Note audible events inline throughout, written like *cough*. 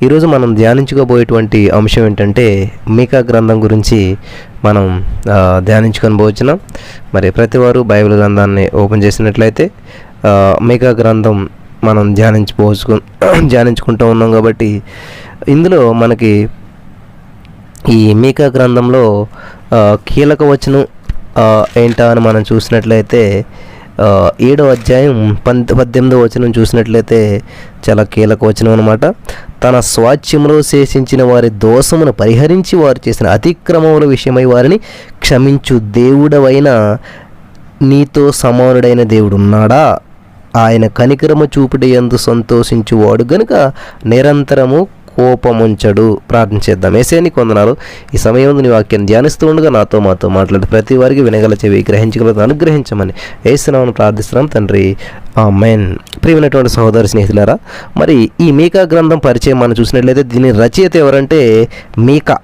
ఈరోజు మనం ధ్యానించుకోబోయేటువంటి అంశం ఏంటంటే మీకా గ్రంథం గురించి మనం ధ్యానించుకొని పోవచ్చున్నాం. మరి ప్రతివారు బైబిల్ గ్రంథాన్ని ఓపెన్ చేసినట్లయితే మీకా గ్రంథం మనం ధ్యానించుకోవచ్చు *coughs* ధ్యానించుకుంటూ ఉన్నాం కాబట్టి ఇందులో మనకి ఈ మీకా గ్రంథంలో కీలక వచనం ఏంటా అని మనం చూసినట్లయితే ఏడో అధ్యాయం పంత పద్దెనిమిదో వచనం చూసినట్లయితే చాలా కీలక వచనం అనమాట తన స్వాచ్యంలో శేషించిన వారి దోషమును పరిహరించి వారు చేసిన అతిక్రమముల విషయమై వారిని క్షమించు దేవుడవైన నీతో సమానుడైన దేవుడు ఉన్నాడా ఆయన కనికరము చూపుడి ఎందు సంతోషించువాడు గనుక నిరంతరము కోపముంచడు. ప్రార్థన చేద్దాం. ఏసేని కొందనాలు ఈ సమయం నీ వాక్యం ధ్యానిస్తూ ఉండగా నాతో మాతో మాట్లాడి ప్రతి వారికి వినగల చెవి గ్రహించగలదు అనుగ్రహించమని ఏసునామను ప్రార్థిస్తున్నాం తండ్రి. ఆ మెయిన్ ప్రియమైనటువంటి సహోదరి స్నేహితులారా మరి ఈ మీకా గ్రంథం పరిచయం మనం చూసినట్లయితే దీని రచయిత ఎవరంటే మీకా.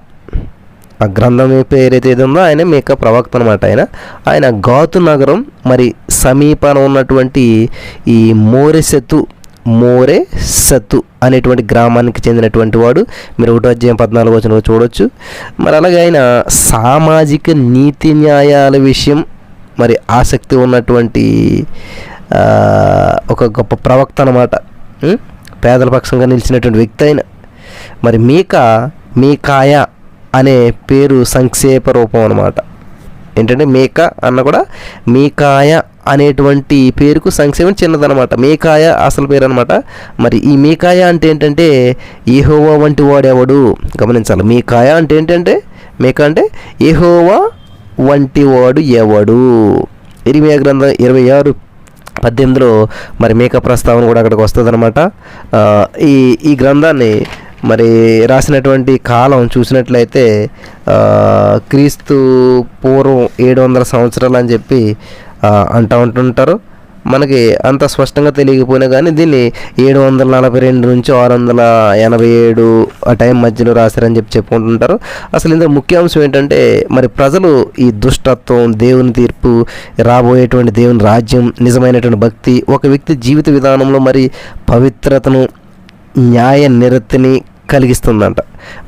ఆ గ్రంథం పేరైతే ఏది ఉందో ఆయన మేక ప్రవక్త అనమాట ఆయన. ఆయన గాతు నగరం మరి సమీపన ఉన్నటువంటి ఈ మోరెసెతు మోరే సత్తు అనేటువంటి గ్రామానికి చెందినటువంటి వాడు. మీరు ఒకటో అధ్యాయం పద్నాలుగు వచ్చిన చూడొచ్చు. మరి అలాగే ఆయన సామాజిక నీతి న్యాయాల విషయం మరి ఆసక్తి ఉన్నటువంటి ఒక గొప్ప ప్రవక్త అనమాట పేదల పక్షంగా నిలిచినటువంటి వ్యక్తి ఆయన. మరి మీక మీకాయ అనే పేరు సంక్షేప రూపం అనమాట ఏంటంటే మేక అన్న కూడా మీకాయ అనేటువంటి పేరుకు సంక్షేమం చిన్నదనమాట మీకాయ అసలు పేరు అనమాట మరి ఈ మేకాయ అంటే ఏంటంటే ఏహోవా వంటి వాడెవడు? గమనించాలి. మీకాయ అంటే ఏంటంటే మేక అంటే ఏహోవా వంటి వాడు ఎవడు? ఇరిమియా గ్రంథం ఇరవై ఆరు పద్దెనిమిదిలో మరి మేక ప్రస్తావన కూడా అక్కడికి వస్తుంది ఈ ఈ గ్రంథాన్ని మరి రాసినటువంటి కాలం చూసినట్లయితే క్రీస్తు పూర్వం ఏడు వందల సంవత్సరాలు అని చెప్పి అంటూ ఉంటుంటారు. మనకి అంత స్పష్టంగా తెలియకపోయినా కానీ దీన్ని ఏడు వందల నలభై రెండు నుంచి ఆరు వందల ఎనభై ఏడు ఆ టైం మధ్యలో రాశారని చెప్పి చెప్పుకుంటుంటారు. అసలు ఇందులో ముఖ్యాంశం ఏంటంటే మరి ప్రజలు ఈ దుష్టత్వం దేవుని తీర్పు రాబోయేటువంటి దేవుని రాజ్యం నిజమైనటువంటి భక్తి ఒక వ్యక్తి జీవిత విధానంలో మరి పవిత్రతను న్యాయ నిరతిని కలిగిస్తుందంట.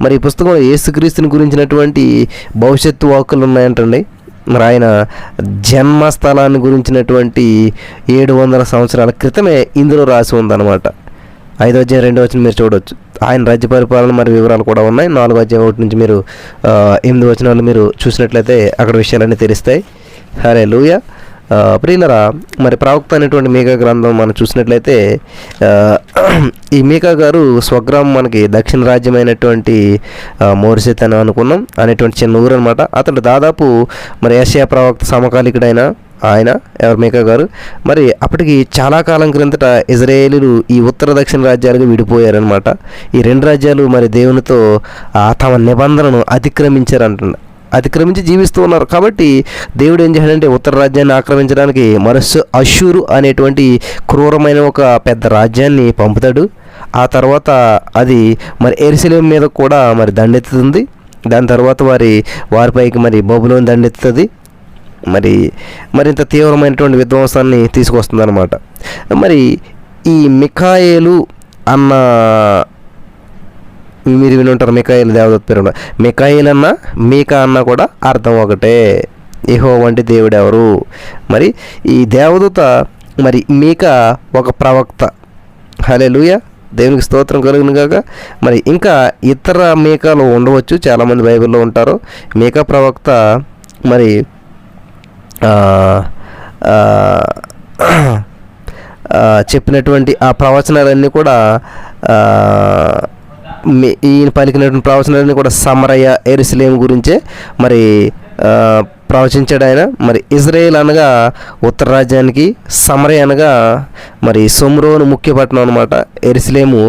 మరి ఈ పుస్తకంలో యేసుక్రీస్తుని గురించినటువంటి భవిష్యత్తు వాక్కులు ఉన్నాయంటండి. మరి ఆయన జన్మస్థలాన్ని గురించినటువంటి ఏడు వందల సంవత్సరాల క్రితమే ఇందులో రాసి ఉందన్నమాట. ఐదో అధ్యాయం రెండో వచ్చిన మీరు చూడవచ్చు ఆయన రాజ్య పరిపాలన మరి వివరాలు కూడా ఉన్నాయి. నాలుగో అధ్యాయం ఒకటి నుంచి మీరు ఎనిమిది వచనాలు మీరు చూసినట్లయితే అక్కడ విషయాలన్నీ తెలుస్తాయి. హరే లూయ ప్రియులరా మరి ప్రవక్త అనేటువంటి మేఘా గ్రంథం మనం చూసినట్లయితే ఈ మేఘా గారు స్వగ్రామం మనకి దక్షిణ రాజ్యమైనటువంటి మోరిసెత్ అని అనుకున్నాం అనేటువంటి చిన్న ఊరు అనమాట అతడు దాదాపు మరి ఏషియా ప్రవక్త సమకాలికుడైన ఆయన ఎవరు మేకా గారు? మరి అప్పటికి చాలా కాలం క్రిందట ఇజ్రాయేలీలు ఈ ఉత్తర దక్షిణ రాజ్యాలుగా విడిపోయారనమాట ఈ రెండు రాజ్యాలు మరి దేవునితో ఆ, తమ నిబంధనను అతిక్రమించారంట అతిక్రమించి జీవిస్తూ ఉన్నారు. కాబట్టి దేవుడు ఏం చేశాడంటే ఉత్తర రాజ్యాన్ని ఆక్రమించడానికి మనస్సు అషూరు అనేటువంటి క్రూరమైన ఒక పెద్ద రాజ్యాన్ని పంపుతాడు. ఆ తర్వాత అది మరి ఎరిశలేం మీద కూడా మరి దండెత్తుతుంది. దాని తర్వాత వారి వారిపైకి మరి బొబులోని దండెత్తుతుంది. మరి మరింత తీవ్రమైనటువంటి విధ్వంసాన్ని తీసుకొస్తుంది అనమాట మరి ఈ మిఖాయేలు అన్న మీరు విని ఉంటారు మికాయిల్ దేవదత్ పేరు మికాయిల్ అన్న మీకా అన్న కూడా అర్థం ఒకటే. ఏహో వంటి దేవుడు ఎవరు మరి ఈ దేవదూత మరి మీకా ఒక ప్రవక్త. హలే దేవునికి స్తోత్రం కలుగును కాక మరి ఇంకా ఇతర మేకాలు ఉండవచ్చు చాలామంది బైబిల్లో ఉంటారు. మేకా ప్రవక్త మరి చెప్పినటువంటి ఆ ప్రవచనాలన్నీ కూడా ఈయన పలికినటువంటి ప్రవచనాలన్నీ కూడా సమరయ ఎరుసలేం గురించే మరి ప్రవచించాడు ఆయన. మరి ఇజ్రాయేల్ అనగా ఉత్తర రాజ్యానికి సమరయ అనగా మరి సొమ్రోను ముఖ్య పట్టణం అనమాట ఎరుసలేము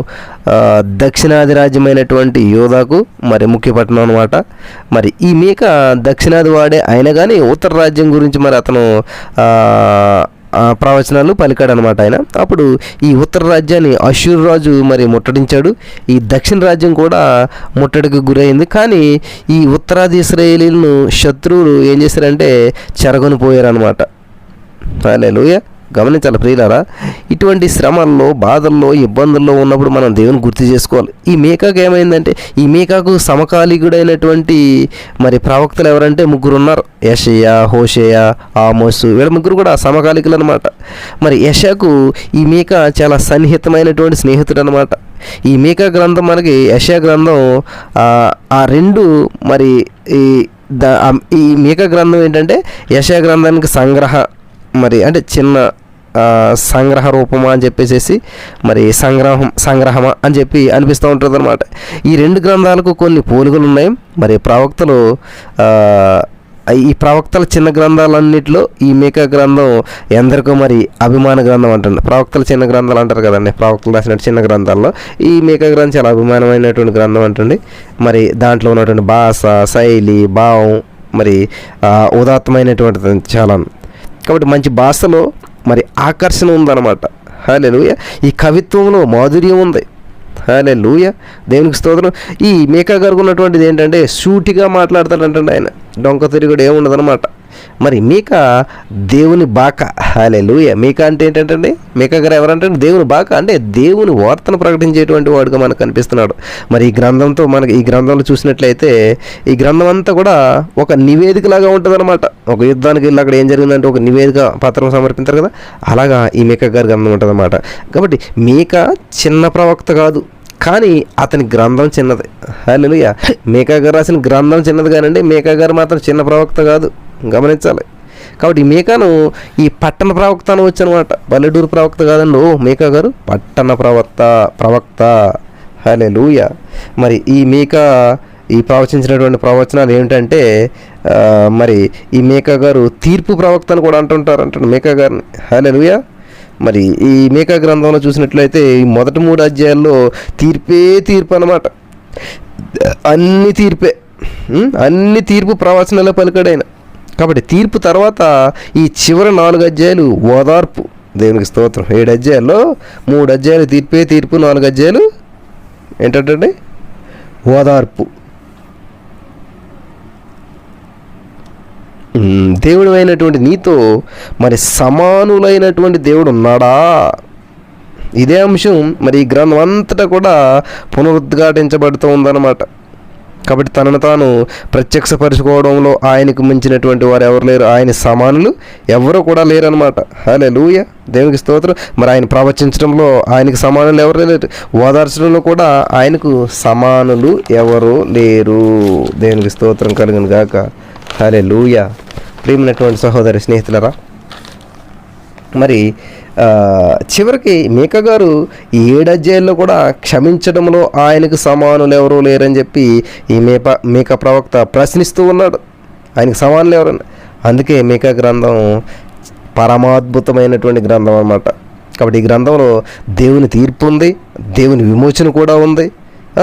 దక్షిణాది రాజ్యమైనటువంటి యోధాకు మరి ముఖ్య పట్టణం అనమాట మరి ఈ మేక దక్షిణాది వాడే అయినా కానీ ఉత్తర రాజ్యం గురించి మరి అతను ప్రవచనాలు పలికాడు అనమాట ఆయన. అప్పుడు ఈ ఉత్తర రాజ్యాన్ని అశూర్ రాజు మరి ముట్టడించాడు. ఈ దక్షిణ రాజ్యం కూడా ముట్టడికి గురైంది. కానీ ఈ ఉత్తరాది ఇస్రాయేలీలను శత్రువులు ఏం చేశారంటే చెరగొని పోయారనమాట లూయ గమనించాలి ప్రియులారా ఇటువంటి శ్రమల్లో బాధల్లో ఇబ్బందుల్లో ఉన్నప్పుడు మనం దేవుని గుర్తు చేసుకోవాలి. ఈ మేకాకు ఏమైందంటే ఈ మేకాకు సమకాలీకుడైనటువంటి మరి ప్రవక్తలు ఎవరంటే ముగ్గురు ఉన్నారు. యషయ హోషయ ఆమోసు వీళ్ళ ముగ్గురు కూడా సమకాలికులు అనమాట మరి యషకు ఈ మేక చాలా సన్నిహితమైనటువంటి స్నేహితుడు అనమాట ఈ మేక గ్రంథం మనకి యశా గ్రంథం ఆ, రెండు మరి ఈ ద ఈ మేక గ్రంథం ఏంటంటే యశా గ్రంథానికి సంగ్రహ మరి అంటే చిన్న సంగ్రహ రూపమా అని చెప్పేసి మరి సంగ్రహం సంగ్రహమా అని చెప్పి అనిపిస్తూ ఉంటుంది అనమాట ఈ రెండు గ్రంథాలకు కొన్ని పోలికలు ఉన్నాయి. మరి ప్రవక్తలు ఈ ప్రవక్తల చిన్న గ్రంథాలన్నిటిలో ఈ మేక గ్రంథం ఎందరికో మరి అభిమాన గ్రంథం అంటుంది ప్రవక్తల చిన్న గ్రంథాలు అంటారు కదండి. ప్రవక్తలు రాసిన చిన్న గ్రంథాల్లో ఈ మేక గ్రంథం చాలా అభిమానమైనటువంటి గ్రంథం అంటుంది మరి దాంట్లో ఉన్నటువంటి భాష శైలి భావం మరి ఉదాత్తమైనటువంటి ఉదాత్తమైనటువంటిది చాలా కాబట్టి మంచి భాషలో మరి ఆకర్షణ ఉందన్నమాట. హాలే ఈ కవిత్వంలో మాధుర్యం ఉంది. హాలే లూయ దేవునికి స్తోత్రం. ఈ మేకా గారికి ఉన్నటువంటిది ఏంటంటే సూటిగా మాట్లాడతాడంటే ఆయన. డొంక తిరిగి ఏముండదు అనమాట మరి మీక దేవుని బాక. హాలే లూయ మీక అంటే ఏంటంటే మీక గారు ఎవరంటే దేవుని బాక. అంటే దేవుని వార్తను ప్రకటించేటువంటి వాడుగా మనకు కనిపిస్తున్నాడు. మరి ఈ గ్రంథంతో మనకి ఈ గ్రంథంలో చూసినట్లయితే ఈ గ్రంథం అంతా కూడా ఒక నివేదికలాగా ఉంటుందన్నమాట. ఒక యుద్ధానికి వెళ్ళి అక్కడ ఏం జరిగిందంటే ఒక నివేదిక పత్రం సమర్పించారు కదా? అలాగా ఈ మీక గారి గ్రంథం ఉంటుందన్నమాట. కాబట్టి మీక చిన్న ప్రవక్త కాదు. కానీ అతని గ్రంథం చిన్నది. హలో మేకా గారు రాసిన గ్రంథం చిన్నది కానండి మేకా గారు మాత్రం చిన్న ప్రవక్త కాదు. గమనించాలి. కాబట్టి ఈ ఈ పట్టణ ప్రవక్త అని వచ్చనమాట. పల్లెటూరు ప్రవక్త కాదండి. ఓ మేకా గారు పట్టణ ప్రవక్త ప్రవక్త. హలే లూయ మరి ఈ మేకా ఈ ప్రవచించినటువంటి ప్రవచనాలు ఏమిటంటే మరి ఈ మేక గారు తీర్పు ప్రవక్త అని కూడా అంటుంటారు అంటాడు మేక గారిని. హల్లెలూయా. మరి ఈ మేకా గ్రంథంలో చూసినట్లయితే ఈ మొదటి మూడు అధ్యాయాల్లో తీర్పే తీర్పు అనమాట అన్ని తీర్పే. అన్ని తీర్పు ప్రవచనాల పలికాడైన. కాబట్టి తీర్పు తర్వాత ఈ చివరి నాలుగు అధ్యాయులు ఓదార్పు. దేవునికి స్తోత్రం. ఏడు అధ్యాయాల్లో మూడు అధ్యాయాలు తీర్పే తీర్పు నాలుగు అధ్యాయాలు ఏంటంటే ఓదార్పు. దేవుడు అయినటువంటి నీతో మరి సమానులైనటువంటి దేవుడు ఉన్నాడా? ఇదే అంశం మరి ఈ గ్రంథం అంతటా కూడా పునరుద్ఘాటించబడుతూ ఉందన్నమాట. కాబట్టి తనను తాను ప్రత్యక్షపరచుకోవడంలో ఆయనకు మించినటువంటి వారు ఎవరు లేరు? ఆయన సమానులు ఎవరు కూడా లేరనమాట హలే లూయ దేవునికి స్తోత్రం. మరి ఆయన ప్రవచించడంలో ఆయనకు సమానులు ఎవరు లేరు? ఓదార్చడంలో కూడా ఆయనకు సమానులు ఎవరు లేరు. దేవునికి స్తోత్రం కలుగును గాక. హలే లూయ ప్రియమైనటువంటి సహోదరి స్నేహితులరా మరి చివరికి మేక గారు ఈ కూడా క్షమించడంలో ఆయనకు సమానులు ఎవరూ లేరని చెప్పి ఈ మేప మేక ప్రవక్త ప్రశ్నిస్తూ ఉన్నాడు. ఆయనకు సమానులు ఎవరని అందుకే మేక గ్రంథం పరమాద్భుతమైనటువంటి గ్రంథం అన్నమాట. కాబట్టి ఈ గ్రంథంలో దేవుని తీర్పు ఉంది దేవుని విమోచన కూడా ఉంది.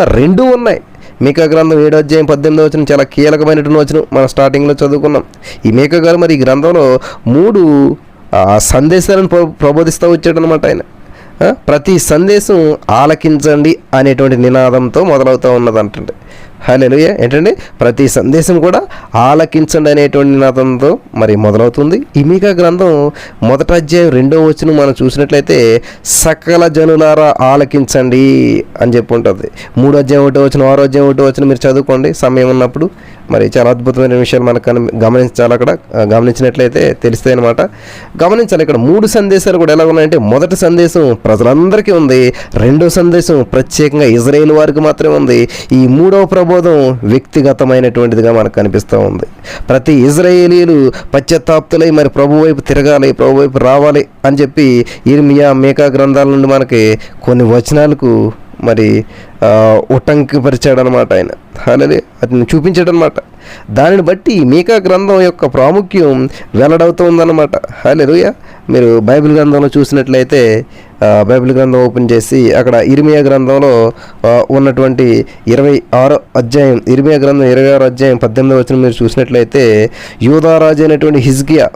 రెండూ ఉన్నాయి. మేకా గ్రంథం ఏడో అధ్యాయం పద్దెనిమిదో వచ్చిన చాలా కీలకమైనటువంటి వచ్చిన మనం స్టార్టింగ్లో చదువుకున్నాం. ఈ మేక గారు మరి ఈ గ్రంథంలో మూడు సందేశాలను ప్ర ప్రబోధిస్తూ వచ్చాడనమాట ఆయన. ప్రతి సందేశం ఆలకించండి అనేటువంటి నినాదంతో మొదలవుతూ ఉన్నది అంటే హల్లెలూయా. ఏంటంటే ప్రతి సందేశం కూడా ఆలకించండి అనేటువంటి నినాదంతో మరి మొదలవుతుంది. ఈ మీకా గ్రంథం మొదట అధ్యాయం రెండో వచ్చిన మనం చూసినట్లయితే సకల జనులారా ఆలకించండి అని చెప్పి ఉంటుంది. మూడో అధ్యాయం ఒకటి వచ్చిన ఆరో అధ్యాయం ఒకటి వచ్చిన మీరు చదువుకోండి. సమయం ఉన్నప్పుడు మరి చాలా అద్భుతమైన విషయాలు మనకు గమనించాలి అక్కడ. గమనించినట్లయితే తెలుస్తాయి అనమాట గమనించాలి ఇక్కడ మూడు సందేశాలు కూడా ఎలా ఉన్నాయంటే మొదటి సందేశం ప్రజలందరికీ ఉంది. రెండో సందేశం ప్రత్యేకంగా ఇజ్రాయేల్ వారికి మాత్రమే ఉంది. ఈ మూడవ ప్రబోధం వ్యక్తిగతమైనటువంటిదిగా మనకు కనిపిస్తూ ఉంది. ప్రతి ఇజ్రాయేలీలు పశ్చాత్తాప్తులై మరి ప్రభు వైపు తిరగాలి ప్రభు వైపు రావాలి అని చెప్పి ఇర్మియా మేకా గ్రంథాల నుండి మనకి కొన్ని వచనాలకు మరి ఉటంకిపరిచాడు అనమాట ఆయన. అలాగే అతను చూపించాడనమాట. దానిని బట్టి మీకా గ్రంథం యొక్క ప్రాముఖ్యం వెల్లడవుతుందన్నమాట హాలేలుయ మీరు బైబిల్ గ్రంథంలో చూసినట్లయితే బైబిల్ గ్రంథం ఓపెన్ చేసి అక్కడ ఇరిమియా గ్రంథంలో ఉన్నటువంటి ఇరవై ఆరో అధ్యాయం ఇరిమియా గ్రంథం ఇరవై ఆరో అధ్యాయం పద్దెనిమిది వచ్చిన మీరు చూసినట్లయితే యూదారాజు అయినటువంటి హిజ్గియా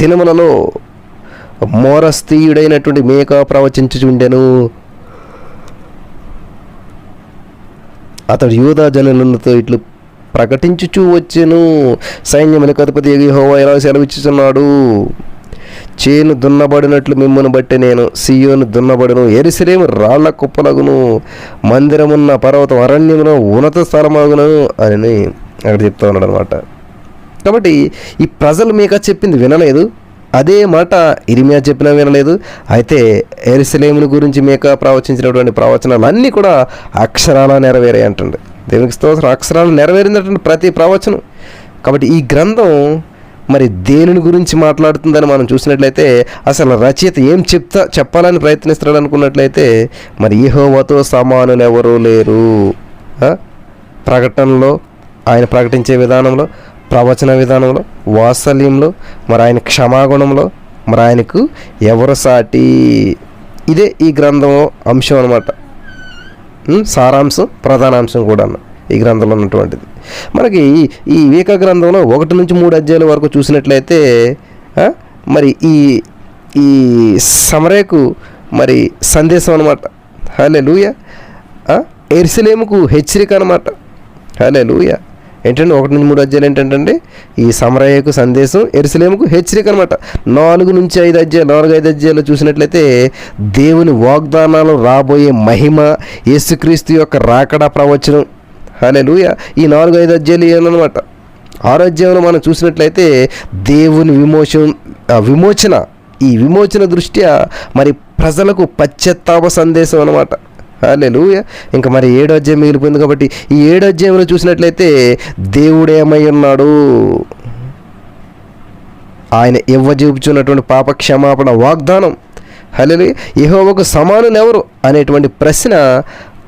దినములలో మోరస్తీయుడైనటువంటి మేకా ప్రవచించుచుండెను. అతడు యూదా జనులతో ఇట్లు ప్రకటించుచూ వచ్చెను. సైన్యములకు అధిపతి యెహోవా ఎలా సెలవిచ్చుచున్నాడు? చేను దున్నబడినట్లు మిమ్మను బట్టి నేను సియోను దున్నబడును. ఎరిసిరేము రాళ్ళ కుప్పలగును. మందిరమున్న పర్వతం అరణ్యమును ఉన్నత స్థలమగును అని అక్కడ చెప్తా ఉన్నాడు అనమాట కాబట్టి ఈ ప్రజలు మీకు చెప్పింది వినలేదు. అదే మాట ఇరిమియా చెప్పినా వినలేదు. అయితే ఎరుసలేముని గురించి మేక ప్రవచించినటువంటి ప్రవచనాలు అన్నీ కూడా అక్షరాల నెరవేరాయి అంటుంది. దేవునికి స్తోత్రం. అక్షరాలు నెరవేరినటువంటి ప్రతి ప్రవచనం. కాబట్టి ఈ గ్రంథం మరి దేనిని గురించి మాట్లాడుతుందని మనం చూసినట్లయితే అసలు రచయిత ఏం చెప్తా చెప్పాలని ప్రయత్నిస్తాడు అనుకున్నట్లయితే మరి ఈహోవతో సమానులు ఎవరూ లేరు ప్రకటనలో ఆయన ప్రకటించే విధానంలో ప్రవచన విధానంలో వాత్సల్యంలో మరి ఆయన క్షమాగుణంలో మరి ఆయనకు ఎవరు సాటి ఇదే ఈ గ్రంథం అంశం అనమాట సారాంశం ప్రధానాంశం కూడా ఈ గ్రంథంలో ఉన్నటువంటిది. మనకి ఈ- ఈ వివేక గ్రంథంలో ఒకటి నుంచి మూడు అధ్యాయుల వరకు చూసినట్లయితే మరి ఈ ఈ సమరేకు మరి సందేశం అనమాట హలే లూయ ఎర్సలేముకు హెచ్చరిక అనమాట హలే లూయ ఏంటంటే ఒకటి నుంచి మూడు అధ్యాయులు ఏంటంటే ఈ సమరయ్యకు సందేశం ఎరుసలేముకు హెచ్చరిక అనమాట నాలుగు నుంచి ఐదు అధ్యాయులు నాలుగు ఐదు అధ్యాయులు చూసినట్లయితే దేవుని వాగ్దానాలు రాబోయే మహిమ యేసుక్రీస్తు యొక్క రాకడా ప్రవచనం. హలే ఈ నాలుగు ఐదు అధ్యాయులు ఏమన్నమాట ఆరోగ్యంలో మనం చూసినట్లయితే దేవుని విమోచన విమోచన. ఈ విమోచన దృష్ట్యా మరి ప్రజలకు పశ్చాత్తాప సందేశం అనమాట లూయ ఇంకా మరి ఏడో అధ్యాయం మిగిలిపోయింది కాబట్టి ఈ ఏడో అధ్యాయంలో చూసినట్లయితే దేవుడేమై ఉన్నాడు? ఆయన ఇవ్వజూపుచున్నటువంటి పాప క్షమాపణ వాగ్దానం. హలో యహోవకు సమానులు ఎవరు అనేటువంటి ప్రశ్న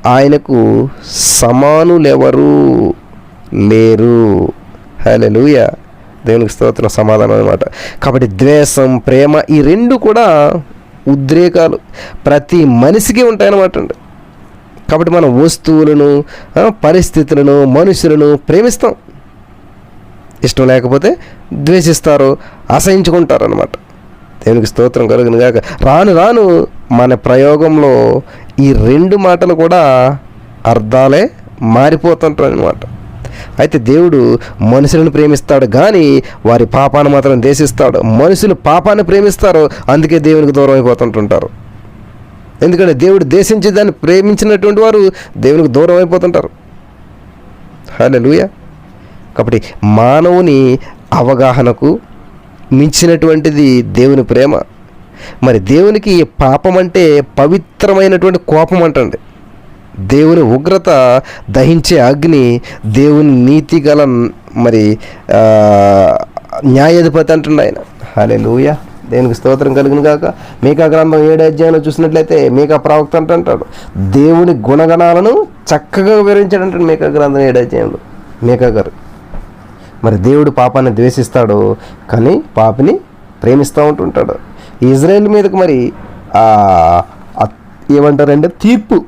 ఆయనకు సమానులెవరు లేరు. హలెలూయ దేవునికి స్తోత్రం సమాధానం అనమాట కాబట్టి ద్వేషం ప్రేమ ఈ రెండు కూడా ఉద్రేకాలు. ప్రతి మనిషికి ఉంటాయన్నమాట అండి. కాబట్టి మనం వస్తువులను పరిస్థితులను మనుషులను ప్రేమిస్తాం. ఇష్టం లేకపోతే ద్వేషిస్తారు అసహించుకుంటారు అనమాట దేవునికి స్తోత్రం కలుగును కాక రాను రాను మన ప్రయోగంలో ఈ రెండు మాటలు కూడా అర్థాలే మారిపోతుంటారు అనమాట అయితే దేవుడు మనుషులను ప్రేమిస్తాడు కానీ వారి పాపాన్ని మాత్రం దేశిస్తాడు మనుషులు పాపాన్ని ప్రేమిస్తారు అందుకే దేవునికి దూరం అయిపోతుంటుంటారు ఎందుకంటే దేవుడు దేశించి దాన్ని ప్రేమించినటువంటి వారు దేవునికి దూరం అయిపోతుంటారు. హలో కాబట్టి మానవుని అవగాహనకు మించినటువంటిది దేవుని ప్రేమ. మరి దేవునికి పాపం అంటే పవిత్రమైనటువంటి కోపం అంటండి దేవుని ఉగ్రత దహించే అగ్ని దేవుని నీతి గల మరి న్యాయాధిపతి అంటుండ ఆయన హలే లూయా దేవునికి స్తోత్రం కలిగిన కాక మీకా గ్రంథం ఏడు అధ్యాయంలో చూసినట్లయితే మీకా ప్రవక్త అంటాడు. దేవుని గుణగణాలను చక్కగా వివరించాడు అంటాడు మీకా గ్రంథం ఏడు అధ్యాయంలో. మీకా గారు. మరి దేవుడు పాపాన్ని ద్వేషిస్తాడు కానీ పాపిని ప్రేమిస్తూ ఉంటుంటాడు. ఇజ్రాయెల్ మీదకి మరి ఏమంటారంటే తీర్పు.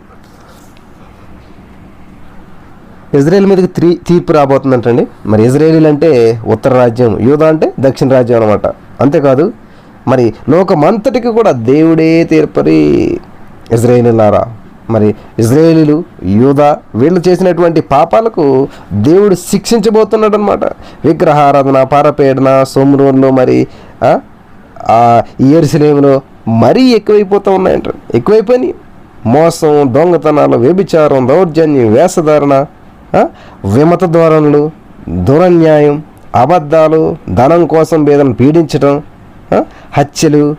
ఇజ్రాయెల్ మీదకి త్రీ తీర్పు రాబోతుందంటండి. మరి ఇజ్రాయేలీలు అంటే ఉత్తర రాజ్యం యూదా అంటే దక్షిణ రాజ్యం అనమాట అంతేకాదు మరి లోకమంతటికి కూడా దేవుడే తీర్పరి ఇజ్రాయేలులారా. మరి ఇజ్రాయేలీలు యూదా వీళ్ళు చేసినటువంటి పాపాలకు దేవుడు శిక్షించబోతున్నాడు అనమాట విగ్రహారాధన పారపేడన సోమరోన్లో మరి ఆ, మరీ ఎక్కువైపోతూ ఉన్నాయంట. ఎక్కువైపోయినాయి. మోసం దొంగతనాలు వ్యభిచారం దౌర్జన్యం వేషధారణ విమత ధోరణులు దురన్యాయం అబద్ధాలు ధనం కోసం బీదలను పీడించడం హత్యలు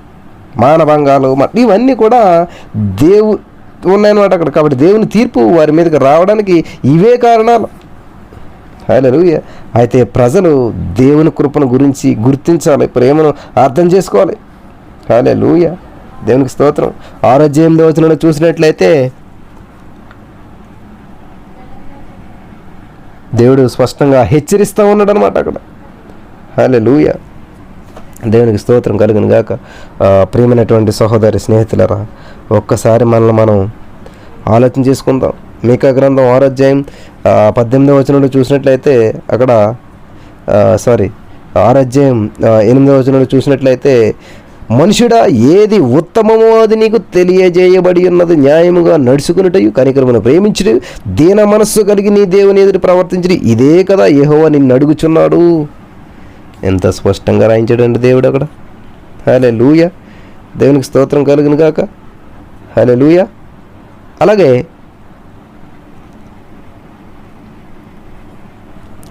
మానభంగాలు ఇవన్నీ కూడా దేవు ఉన్నాయన్నమాట అక్కడ. కాబట్టి దేవుని తీర్పు వారి మీదకి రావడానికి ఇవే కారణాలు. హలో అయితే ప్రజలు దేవుని కృపను గురించి గుర్తించాలి ప్రేమను అర్థం చేసుకోవాలి. హల్లెలూయా. దేవునికి స్తోత్రం. ఆరోగ్యం వచనంలో చూసినట్లయితే దేవుడు స్పష్టంగా హెచ్చరిస్తూ ఉన్నాడు అనమాట అక్కడ. హల్లెలూయా. దేవునికి స్తోత్రం కలుగును గాక. ప్రియమైనటువంటి సహోదరి స్నేహితులరా ఒక్కసారి మనల్ని మనం ఆలోచన చేసుకుందాం. మీకా గ్రంథం ఆరోధ్యాయం పద్దెనిమిదవ వచనంలో చూసినట్లయితే అక్కడ సారీ ఆరోధ్యాయం ఎనిమిదవ వచనంలో చూసినట్లయితే మనుషుడా ఏది ఉత్తమమో అది నీకు తెలియజేయబడి ఉన్నది. న్యాయముగా నడుచుకున్నటయు కనికరమును ప్రేమించుడు. దీన మనస్సు కలిగి నీ దేవుని ఎదురు ప్రవర్తించుడు. ఇదే కదా యెహోవా నిన్ను అడుగుచున్నాడు. ఎంత స్పష్టంగా రాయించాడండి దేవుడు అక్కడ? హలే లూయ దేవునికి స్తోత్రం కలుగును గాక. హలే లూయ అలాగే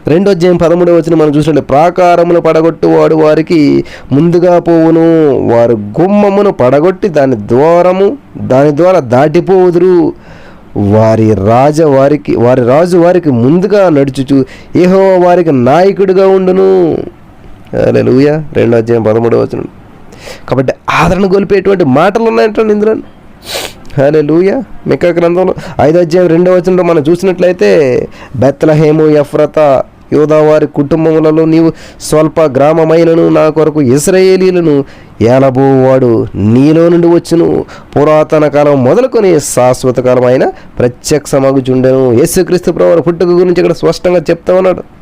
రెండో అధ్యాయం పదమూడవ వచ్చిన మనం చూసినట్టు ప్రాకారమును పడగొట్టువాడు వారికి ముందుగా పోవును. వారు గుమ్మమును పడగొట్టి దాని ద్వారము దాని ద్వారా దాటిపోవుదురు. వారి రాజ వారికి వారి రాజు వారికి ముందుగా నడుచుచు ఏహో వారికి నాయకుడిగా ఉండును. లూయ రెండో అధ్యాయం పదమూడవ వచనం. కాబట్టి ఆదరణ గొలిపేటువంటి మాటలు ఉన్నాయంటండి ఇందులో. హలే లూయ మిక్క గ్రంథంలో ఐదో అధ్యాయం రెండో వచనంలో మనం చూసినట్లయితే బెత్తలహేము ఎఫ్రత యోధావారి కుటుంబములలో నీవు స్వల్ప గ్రామమైనను నా కొరకు ఇస్రయేలీలను ఏలబోవాడు నీలో నుండి వచ్చును. పురాతన కాలం మొదలుకొని శాశ్వత కాలం అయిన ప్రత్యక్షమగుచుండెను. యేసుక్రీస్తు ప్రభు పుట్టుక గురించి ఇక్కడ స్పష్టంగా చెప్తా ఉన్నాడు.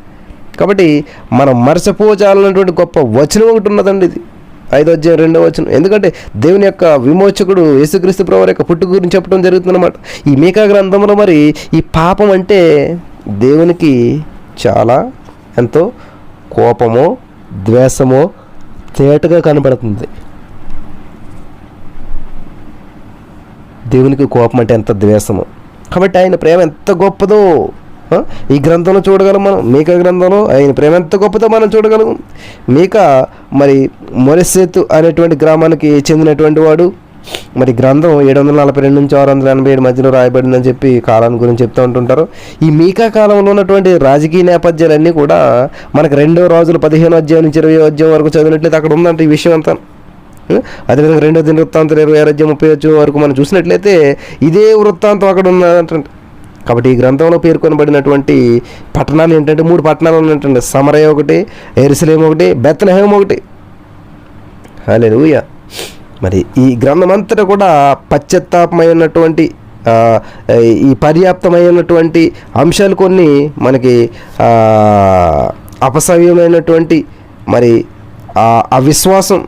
కాబట్టి మనం మరసపోచాలన్నటువంటి గొప్ప వచనం ఒకటి ఉన్నదండి ఇది. ఐదో అధ్యాయం రెండో వచనం. ఎందుకంటే దేవుని యొక్క విమోచకుడు యేసుక్రీస్తు ప్రభు యొక్క పుట్టు గురించి చెప్పడం జరుగుతుందన్నమాట. ఈ మీకా గ్రంథంలో మరి ఈ పాపం అంటే దేవునికి చాలా ఎంతో కోపమో ద్వేషమో తేటగా కనబడుతుంది. దేవునికి కోపం అంటే ఎంత ద్వేషమో. కాబట్టి ఆయన ప్రేమ ఎంత గొప్పదో ఈ గ్రంథంలో చూడగలం మనం? మీకా గ్రంథంలో? ఆయన ప్రేమ ఎంత గొప్పతో మనం చూడగలం మీకా మరి మొరెసేతు అనేటువంటి గ్రామానికి చెందినటువంటి వాడు. మరి గ్రంథం ఏడు వందల నలభై రెండు నుంచి ఆరు వందల ఎనభై ఏడు మధ్యలో రాయబడిందని చెప్పి కాలాన్ని గురించి చెప్తూ ఉంటుంటారు. ఈ మీకా కాలంలో ఉన్నటువంటి రాజకీయ నేపథ్యాలన్నీ కూడా మనకు రెండో రోజులు పదిహేను అధ్యాయం నుంచి ఇరవై అధ్యాయం వరకు చదివినట్లయితే అక్కడ ఉందంటే ఈ విషయం అంతా. అదేవిధంగా రెండో దిన వృత్తాంతం ఇరవై ఆరు అధ్యాయం ముప్పై వచ్చే వరకు మనం చూసినట్లయితే ఇదే వృత్తాంతం అక్కడ ఉన్నదంట కాబట్టి ఈ గ్రంథంలో పేర్కొనబడినటువంటి పట్టణాలు ఏంటంటే మూడు పట్టణాలు ఉన్నటువంటి సమరయ ఒకటి ఎరుసలేం ఒకటి బెత్తలహేం ఒకటి. హలే మరి ఈ గ్రంథం అంతటా కూడా పశ్చత్తాపమైనటువంటి ఈ పర్యాప్తమైనటువంటి అంశాలు కొన్ని మనకి అపసవ్యమైనటువంటి మరి అవిశ్వాసం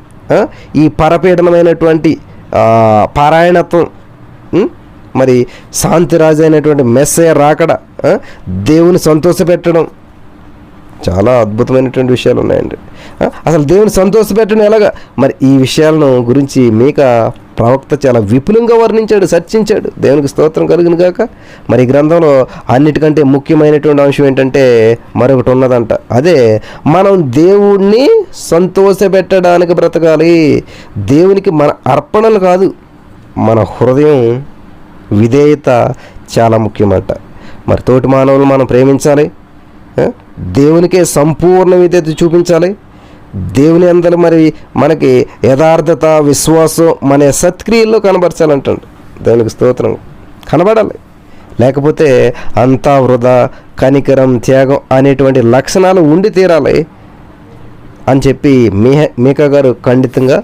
ఈ పరపీడనమైనటువంటి పారాయణత్వం మరి మరి శాంతిరాజు అయినటువంటి మెస్సయ రాకడ ఆ, దేవుని సంతోషపెట్టడం చాలా అద్భుతమైనటువంటి విషయాలు ఉన్నాయండి. అసలు దేవుని సంతోషపెట్టడం ఎలాగా? మరి ఈ విషయాలను గురించి మీక ప్రవక్త చాలా విపులంగా వర్ణించాడు చర్చించాడు. దేవునికి స్తోత్రం కలిగిన గాక. మరి ఈ గ్రంథంలో అన్నిటికంటే ముఖ్యమైనటువంటి అంశం ఏంటంటే మరొకటి ఉన్నదంట. అదే మనం దేవుణ్ణి సంతోషపెట్టడానికి బ్రతకాలి. దేవునికి మన అర్పణలు కాదు మన హృదయం విధేయత చాలా ముఖ్యమంట. మరి తోటి మానవులు మనం ప్రేమించాలి? దేవునికే సంపూర్ణ విధేయత చూపించాలి? దేవుని అందరూ మరి మనకి యథార్థత విశ్వాసం మన సత్క్రియల్లో కనబరచాలంటాడు. దేవునికి స్తోత్రం. కనబడాలి. లేకపోతే అంతా వృధా కనికరం త్యాగం అనేటువంటి లక్షణాలు ఉండి తీరాలి అని చెప్పి మీహ మీకా గారు ఖండితంగా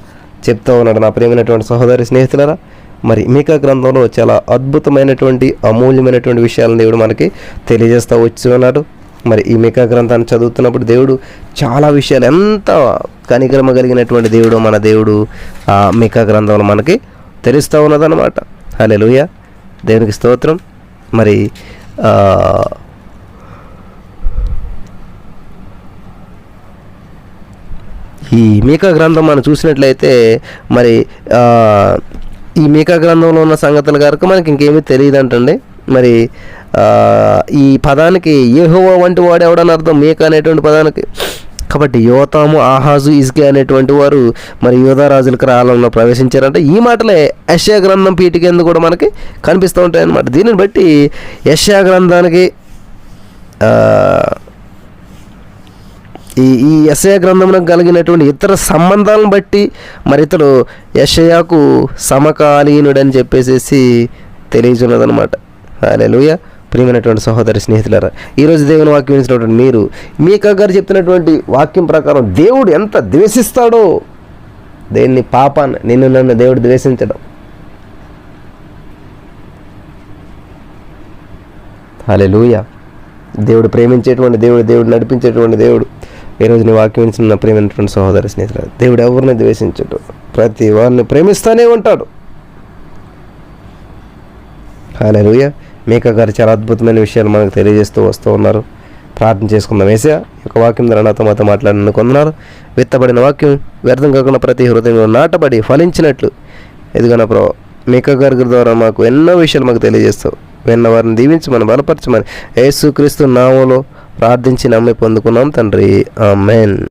చెప్తా ఉన్నాడు నా ప్రేమైనటువంటి సహోదరి స్నేహితులరా. మరి మీకా గ్రంథంలో చాలా అద్భుతమైనటువంటి అమూల్యమైనటువంటి విషయాలను దేవుడు మనకి తెలియజేస్తూ వచ్చి ఉన్నాడు మరి ఈ మేకా గ్రంథాన్ని చదువుతున్నప్పుడు దేవుడు చాలా విషయాలు ఎంత కనికరమ కలిగినటువంటి దేవుడు మన దేవుడు ఆ మేకా గ్రంథంలో మనకి తెలుస్తూ ఉన్నదన్నమాట. హలే దేవునికి స్తోత్రం. మరి ఈ మేకా గ్రంథం మనం చూసినట్లయితే మరి ఈ మేకా గ్రంథంలో ఉన్న సంగతుల కనుక మనకి ఇంకేమీ తెలియదు అంటండి మరి ఈ పదానికి ఏహోవా వంటి వాడు ఎవడని అర్థం? మేక అనేటువంటి పదానికి. కాబట్టి యోతాము ఆహాజు ఇజ్కే అనేటువంటి వారు మరి యోధారాజుల కాలంలో ప్రవేశించారంటే ఈ మాటలే యశ్యా గ్రంథం పీఠికేందు కూడా మనకి కనిపిస్తూ ఉంటాయి అన్నమాట దీనిని బట్టి యశ్యా గ్రంథానికి ఈ ఈ యశయ గ్రంథంలో కలిగినటువంటి ఇతర సంబంధాలను బట్టి మరి ఇతడు యశయాకు సమకాలీనుడని చెప్పేసేసి తెలియచున్నదనమాట హాలూయ ప్రియమైనటువంటి సహోదరి స్నేహితులారా ఈరోజు దేవుని వాక్యం ఇచ్చినటువంటి మీరు మీకా గారు చెప్తున్నటువంటి వాక్యం ప్రకారం దేవుడు ఎంత ద్వేషిస్తాడో దేన్ని పాపాన్ని నిన్ను నన్ను దేవుడు ద్వేషించడం. హాలూయ దేవుడు ప్రేమించేటువంటి దేవుడు దేవుడు నడిపించేటువంటి దేవుడు. ఈరోజు నీ వాక్యం వింటున్న ప్రేమైనటువంటి సహోదర స్నేహితులు దేవుడు ఎవరిని ద్వేషించడు ప్రతి వారిని ప్రేమిస్తూనే ఉంటాడు. హాలూయ మేక గారు చాలా అద్భుతమైన విషయాలు మనకు తెలియజేస్తూ వస్తూ ఉన్నారు. ప్రార్థన చేసుకుందాం. వేసా యొక్క వాక్యం ద్వారా నాతో మాతో మాట్లాడిన విత్తబడిన వాక్యం వ్యర్థం కాకుండా ప్రతి హృదయంలో నాటబడి ఫలించినట్లు. ఎదుగున ప్రో మీక గారి ద్వారా మాకు ఎన్నో విషయాలు మాకు తెలియజేస్తావు విన్న వారిని దీవించమని బలపరచమని యేసుక్రీస్తు నామంలో ప్రార్థించి నమ్మి పొందుకున్నాం తండ్రి. ఆమెన్.